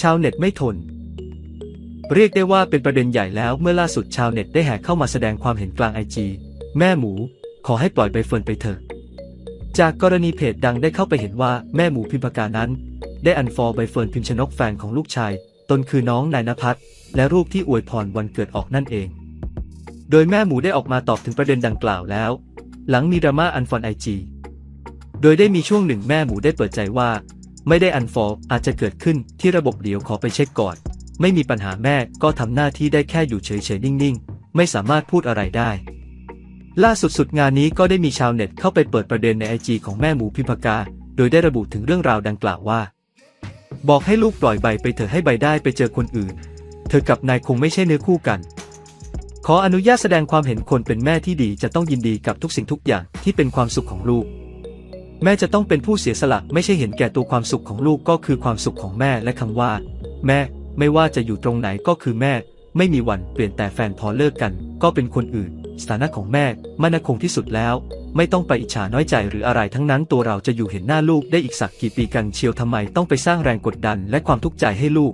ชาวเน็ตไม่ทน เรียกได้ว่าเป็นประเด็นใหญ่แล้วเมื่อล่าสุดชาวเน็ตได้แห่เข้ามาแสดงความเห็นกลางไอจีแม่หมู ขอให้ปล่อยใบเฟิร์นไปเถอะ จากกรณีเพจดังได้เข้าไปเห็นว่าแม่หมูพิมพากานั้น ได้อันฟอลใบเฟิร์นพิมชนกแฟนของลูกชาย ตนคือน้องนายนภัสและรูปที่อวยพรวันเกิดออกนั่นเอง โดยแม่หมูได้ออกมาตอบถึงประเด็นดังกล่าวแล้ว หลังมีดราม่าอันฟอลไอจีโดยได้มีช่วงหนึ่งแม่หมูได้เปิดใจว่า ไม่ได้อันฟอลอาจจะเกิดขึ้นที่ระบบเดี๋ยวขอไปเช็คก่อน ไม่มีปัญหาแม่ก็ทำหน้าที่ได้แค่อยู่เฉยๆนิ่งๆ ไม่สามารถพูดอะไรได้ ล่าสุดสุดงานนี้ก็ได้มีชาวเน็ตเข้าไปเปิดประเด็นในไอจีของแม่หมูพิมพากา โดยได้ระบุถึงเรื่องราวดังกล่าวว่า บอกให้ลูกปล่อยใบไปเถอะให้ใบได้ไปเจอคนอื่น เธอกับนายคงไม่ใช่เนื้อคู่กัน ขออนุญาตแสดงความเห็นคนเป็นแม่ที่ดีจะต้องยินดีกับทุกสิ่งทุกอย่างที่เป็นความสุขของลูก แม่จะต้องเป็นผู้เสียสละไม่ใช่เห็นแก่ตัวความสุขของลูกก็คือความสุขของแม่และคำว่า แม่ไม่ว่าจะอยู่ตรงไหนก็คือแม่ ไม่มีวันเปลี่ยนแต่แฟนพอเลิกกัน ก็เป็นคนอื่น สถานะของแม่มั่นคงที่สุดแล้ว ไม่ต้องไปอิจฉาน้อยใจหรืออะไรทั้งนั้นตัวเราจะอยู่เห็นหน้าลูกได้อีกสักกี่ปีกันเชียวทำไมต้องไปสร้างแรงกดดันและความทุกข์ใจให้ลูก